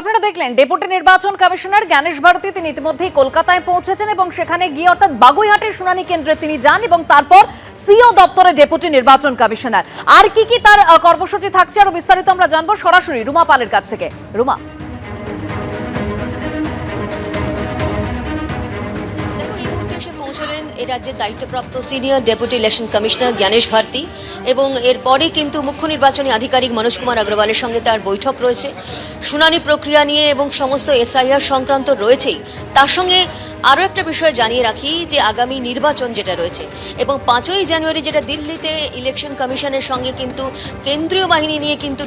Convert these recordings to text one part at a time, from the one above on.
আপনারা দেখলেন ডেপুটি নির্বাচন কমিশনার জ্ঞানেশ ভারতী, তিনি ইতিমধ্যেই কলকাতায় পৌঁছেছেন এবং সেখানে গিয়ে অর্থাৎ বাগুইহাটের শুনানি কেন্দ্রে তিনি যান এবং তারপর সিও দপ্তরে ডেপুটি নির্বাচন কমিশনার। আর কি কি তার কর্মসূচি থাকছে আরও বিস্তারিত আমরা জানব সরাসরি রুমা পালের কাছ থেকে। রুমা। এই রাজ্যের দায়িত্বপ্রাপ্ত senior deputy election commissioner Gyanesh Bharti এবং এরপরে কিন্তু মুখ্য নির্বাচনী আধিকারিক মনোজ কুমার আগরওয়ালের সঙ্গে তার বৈঠক রয়েছে। শুনানি প্রক্রিয়া নিয়ে এবং সমস্ত এসআইআর সংক্রান্ত রয়েছেই, তার সঙ্গে আরও একটা বিষয় জানিয়ে রাখি যে আগামী নির্বাচন যেটা রয়েছে এবং পাঁচই জানুয়ারি যেটা দিল্লিতে ইলেকশন কমিশনের সঙ্গে কিন্তু কেন্দ্রীয় বাহিনী নিয়ে কিন্তু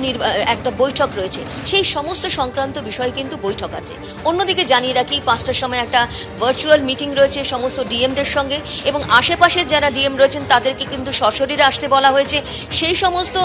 একটা বৈঠক রয়েছে। সেই সমস্ত সংক্রান্ত বিষয়ে কিন্তু বৈঠক আছে। অন্যদিকে জানিয়ে রাখি, পাঁচটার সময় একটা ভার্চুয়াল মিটিং রয়েছে সমস্ত ডিএমদের সঙ্গে এবং আশেপাশের যারা ডিএম রয়েছেন তাদেরকে কিন্তু সশরীরে আসতে বলা হয়েছে। সেই সমস্ত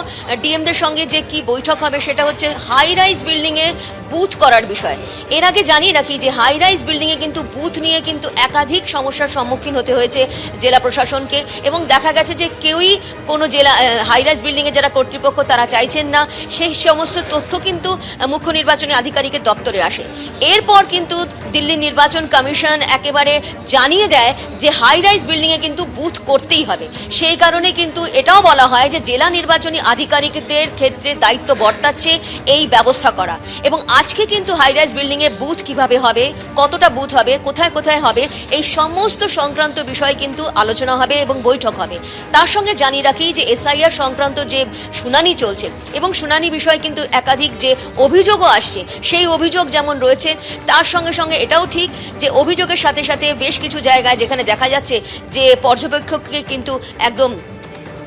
ডিএমদের সঙ্গে যে কি বৈঠক হবে সেটা হচ্ছে হাই রাইজ বিল্ডিংয়ে বুথ করার বিষয়। এর আগে জানিয়ে রাখি যে হাই রাইজ বিল্ডিংয়ে কিন্তু বুথ নিয়ে কিন্তু একাধিক সমস্যার সম্মুখীন হতে হয়েছে জেলা প্রশাসনকে এবং দেখা গেছে যে কেউই কোনো জেলা হাই রাইজ বিল্ডিংয়ে যারা কর্তৃপক্ষ তারা চাইছেন না। সেই সমস্ত তথ্য কিন্তু মুখ্য নির্বাচনী আধিকারিকের দপ্তরে আসে। এরপর কিন্তু দিল্লি নির্বাচন কমিশন একেবারে জানিয়ে দেয় যে হাই রাইজ বিল্ডিংয়ে কিন্তু বুথ করতেই হবে। সেই কারণে কিন্তু এটাও বলা হয় যে জেলা নির্বাচনী আধিকারিকদের ক্ষেত্রে দায়িত্ব বর্তাচ্ছে এই ব্যবস্থা করা। এবং আজকে কিন্তু হাই রাইজ বিল্ডিংয়ে বুথ কীভাবে হবে, কতটা বুথ হবে, কোথায় কোথায় হবে, এই সমস্ত সংক্রান্ত বিষয় কিন্তু আলোচনা হবে এবং বৈঠক হবে। তার সঙ্গে জানিয়ে রাখি যে এসআইআর সংক্রান্ত যে শুনানি চলছে এবং শুনানি বিষয় কিন্তু একাধিক যে অভিযোগও আসছে, সেই অভিযোগ যেমন রয়েছে, তার সঙ্গে সঙ্গে এটাও ঠিক যে অভিযোগের সাথে সাথে বেশ কিছু জায়গায় যেখানে দেখা যাচ্ছে যে পর্যবেক্ষককে কিন্তু একদম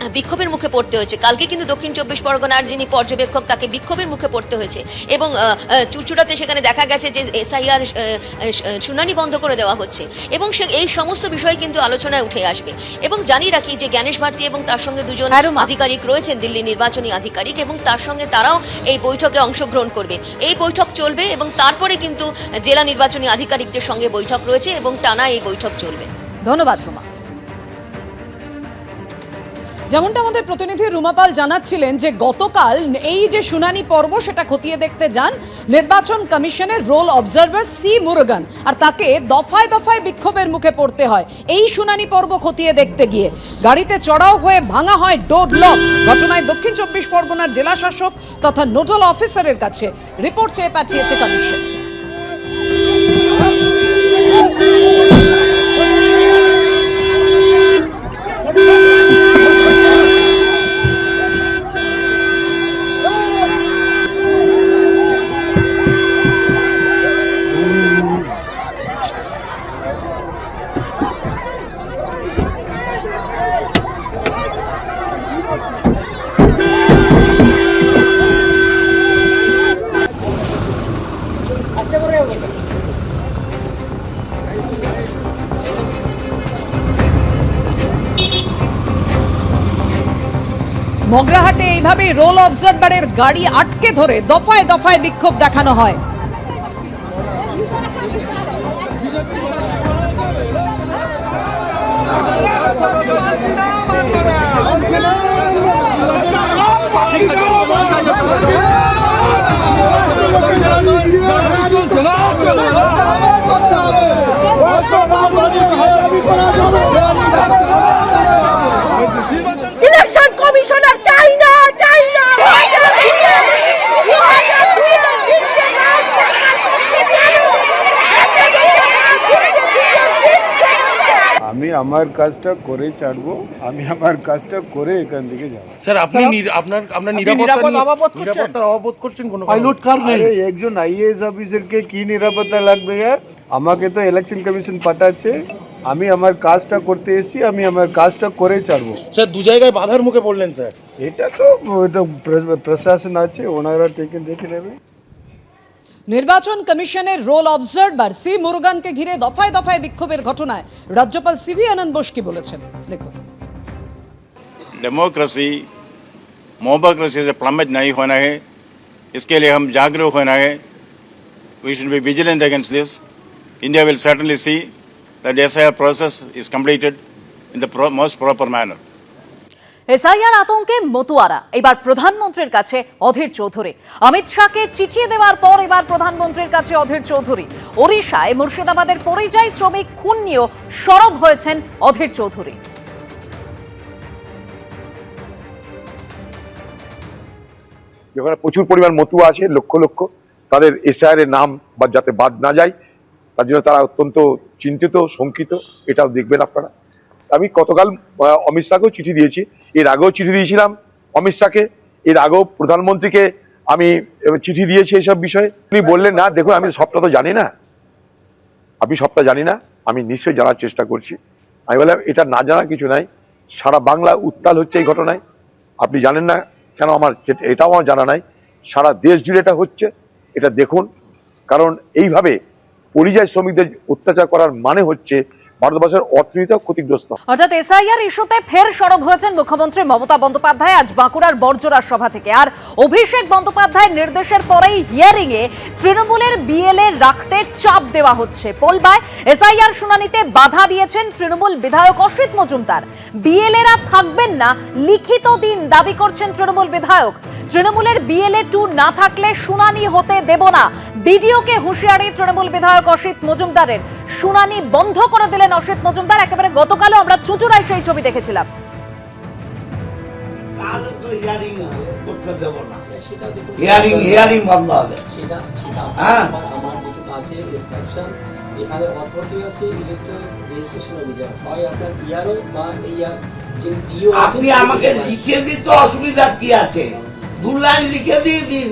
বিক্ষোভের মুখে পড়তে হয়েছে। কালকে কিন্তু দক্ষিণ চব্বিশ পরগনার যিনি পর্যবেক্ষক তাকে বিক্ষোভের মুখে পড়তে হয়েছে। এবং আহ, সেখানে দেখা গেছে যে এসআইআর শুনানি বন্ধ করে দেওয়া হচ্ছে। এবং সে এই সমস্ত বিষয় কিন্তু আলোচনায় উঠে আসবে। এবং জানি রাখি যে জ্ঞানেশ ভারতী এবং তার সঙ্গে দুজন হ্যাঁ, আধিকারিক রয়েছেন দিল্লি নির্বাচনী আধিকারিক এবং তার সঙ্গে তারাও এই বৈঠকে অংশগ্রহণ করবে। এই বৈঠক চলবে এবং তারপরে কিন্তু জেলা নির্বাচনী আধিকারিকদের সঙ্গে বৈঠক রয়েছে এবং টানা এই বৈঠক চলবে। ধন্যবাদ রুমা। যেমনটা আমাদের প্রতিনিধি রুমাপাল জানাচ্ছিলেন যে গতকাল এই যে শুনানি পর্ব, সেটা খতিয়ে দেখতে যান নির্বাচন কমিশনের রোল অবজারভার সি মুরগান। আর তাকে দফায় দফায় বিক্ষোভের মুখে পড়তে হয়। এই শুনানি পর্ব খতিয়ে দেখতে গিয়ে গাড়িতে চড়াও হয়ে ভাঙা হয় ডোর লক ঘটনায় দক্ষিণ চব্বিশ পরগনার জেলা শাসক তথা নোডাল অফিসারের কাছে রিপোর্ট চেয়ে পাঠিয়েছে কমিশন। মগরাহাটে এইভাবে রোল অবজারভারের গাড়ি আটকে ধরে দফায় দফায় বিক্ষোভ দেখানো হয়। ইলেকশন কমিশনার চাই না চাই না আমি আমার কাজটা করে ছাড়বো আমি আমার কাজটা করে এখান থেকে যাব। স্যার আপনি নির- আপনার আপনার নিরাপত্তা নিরাপদ করছেন? নিরাপত্তার অভাব করছেন কোনো পাইলট কার নেই? একজন আইএএস অফিসারকে কি নিরাপত্তা লাগবে ইয়ার আমাকে তো ইলেকশন কমিশন পাঠাচ্ছে। আমি আমার কাজটা করতে এসেছি আমি আমার কাজটা করে ছাড়বো স্যার দু জায়গায় বাধার মুখে পড়লেন স্যার এটা তো ওই তো প্র- প্রশাসন আছে ওনারা টেকে দেখে নেবে নির্বাচন কমিশনের রোল অবজারভার সি মুরগানকে ঘিরে দফায় দফায় বিক্ষোভের ঘটনায় রাজ্যপাল সিভি আনন্দ বোস কি বলেছেন দেখুন डेमोक्रेसी मोबोक्रेसी से प्लमेज नहीं होना है इसके लिए हम जागरूक होना है we should be vigilant against this India will certainly see that SIR process is completed in the pro most proper manner. SIR আতঙ্কে মতুয়ারা এবার প্রধানমন্ত্রীর কাছে অধীর চৌধুরী। অমিত শাহকে চিঠিয়ে দেওয়ার পর এবার প্রধানমন্ত্রীর কাছে অধীর চৌধুরী। ওড়িশায় মুর্শিদাবাদের পরিযায়ী শ্রমিক খুন নিয়েও সরব হয়েছেন অধীর চৌধুরী। যেখানে প্রচুর পরিমাণ মতুয়া আছে লক্ষ লক্ষ। তাদের এসআইআর এর নাম বা যাতে বাদ না যায় তার জন্য তারা অত্যন্ত চিন্তিত শঙ্কিত এটাও দেখবেন আপনারা। আমি গতকাল আহ, অমিত শাহকেও চিঠি দিয়েছি। এর আগেও চিঠি দিয়েছিলাম অমিত শাহকে। এর আগেও প্রধানমন্ত্রীকে আমি চিঠি দিয়েছি এইসব বিষয়ে। উনি বললেন না দেখুন আমি সবটা তো জানি না। আমি সবটা জানি না। আমি নিশ্চয়ই জানার চেষ্টা করছি। আমি বললাম এটা না জানার কিছু নাই। সারা বাংলা উত্তাল হচ্ছে এই ঘটনায়। আপনি জানেন না কেন আমার এটাও আমার জানা নাই। সারা দেশ জুড়ে এটা হচ্ছে। এটা দেখুন। কারণ এইভাবে পরিযায়ী শ্রমিকদের অত্যাচার করার মানে হচ্ছে ভারতবর্ষের অর্থনীতিও ক্ষতিগ্রস্ত। অর্থাৎ এসআইআর ইস্যুতে ফের সরব হয়েছেন মুখ্যমন্ত্রী মমতা বন্দ্যোপাধ্যায় আজ বাঁকুড়ার বর্জরা সভা থেকে। আর অভিষেক বন্দ্যোপাধ্যায়ের নির্দেশের পরেই হিয়ারিং এ তৃণমূলের বিএলএ রাখতে চাপ দেওয়া হচ্ছে। পোলবায় এসআইআর শুনানিতে বাধা দিয়েছেন তৃণমূল বিধায়ক অসিত মজুমদার। বিএলএ বিএলএরা থাকবেন না, লিখিত দিন দাবি করছেন তৃণমূল বিধায়ক। তৃণমূলের বিএলএ টু না থাকলে শুনানি হতে দেব না। বিডিওকে হুঁশিয়ারি তৃণমূল বিধায়ক অসিত মজুমদারের। শুনানি বন্ধ করে দিলেন অসিত মজুমদার। একেবারে গতকালও আমরা চুচুড়ায় সেই ছবি দেখেছিলাম। হিয়ারিং হিয়ারিং বন্ধ হবে। সেটা হ্যাঁ। আমার আমার যেটুকু আছে ইনস্ট্রাকশন এখানে অথরিটি আছে ইলেকট্রনিক রেজিস্ট্রেশন অভিযান হয় আপনার ইয়ারও বা ইয়ার আপনি আমাকে লিখে দিতে অসুবিধা কি আছে। দু লাইন লিখে দিয়ে দিন।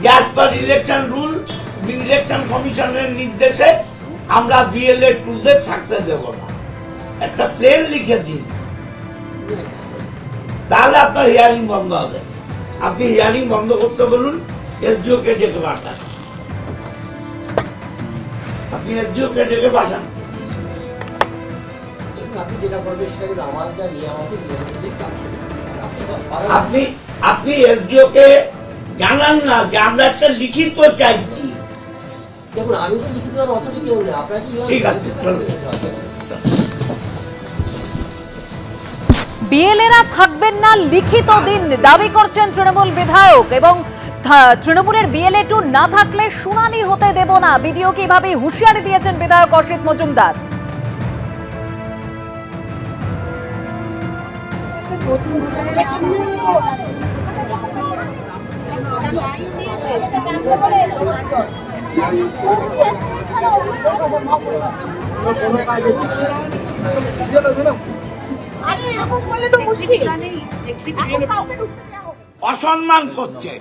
যে আজ পার ইলেকশন রুল ইলেকশন কমিশনের নির্দেশে আমরা বিএলএ টুদের থাকতে দেব না। একটা প্লেন লিখে দিন। তাহলে আপনার হিয়ারিং বন্ধ হবে। আপনি হিয়ারিং বন্ধ করতে বলুন এসডিও কে ডেকে পাঠান। আপনি এসডিও কে ডেকে পাঠান। আপনি আপনি এসডিও কে জানান না যে আমরা একটা লিখিত চাইছি। দেখুন আমি তো লিখিত দেওয়ার অথরিটি কেউ নেই আপনাকে ঠিক আছে, বিএলএরা থাকবেন না লিখিত দিন দাবি করছেন তৃণমূল বিধায়ক এবং তৃণমূলের বিএলএ টু না থাকলে শুনানি হতে দেব না। বিডিও এভাবেই হুঁশিয়ারি দিয়েছেন বিধায়ক অসিত মজুমদার? আরে অসম্মান করছে।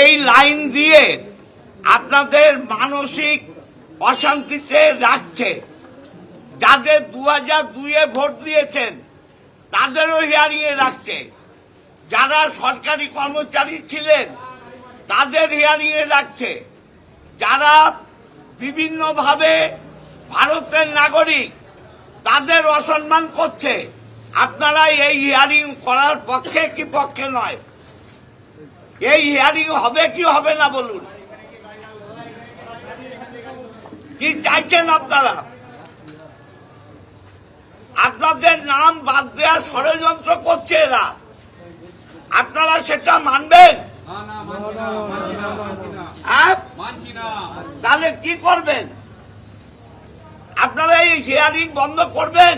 এই লাইন দিয়ে আপনাদের মানসিক অশান্তিতে রাখছে। যাদের দু হাজার দুইয়ে ভোট দিয়েছেন, তাদেরও হিয়ারিং এ রাখছে। যারা সরকারি কর্মচারী ছিলেন, তাদের হিয়ারিং এ রাখছে। যারা বিভিন্নভাবে ভারতের নাগরিক তাদের অসম্মান করছে। আপনারা এই হিয়ারিং করার পক্ষে কি পক্ষে নয়? এই হিয়ারিং হবে কি হবে না বলুন? কি চাইছেন আপনারা? আপনাদের নাম বাদ দেওয়ার ষড়যন্ত্র করছে এরা। আপনারা সেটা মানবেন? হ্যাঁ? তাহলে কি করবেন? আপনারা এই হিয়ারিং বন্ধ করবেন?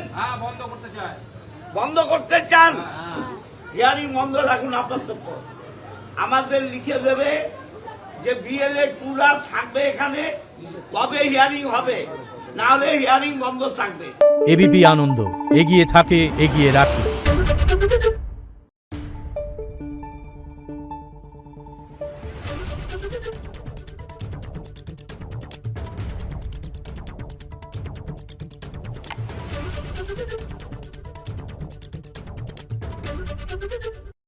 বন্ধ করতে চান? হিয়ারিং বন্ধ রাখুন আপাতত। আমাদের লিখে দেবে যে বিএলএ টুরা থাকবে এখানে তবে হিয়ারিং হবে? না হলে হিয়ারিং বন্ধ থাকবে। এবিপি আনন্দ এগিয়ে থাকে এগিয়ে রাখে।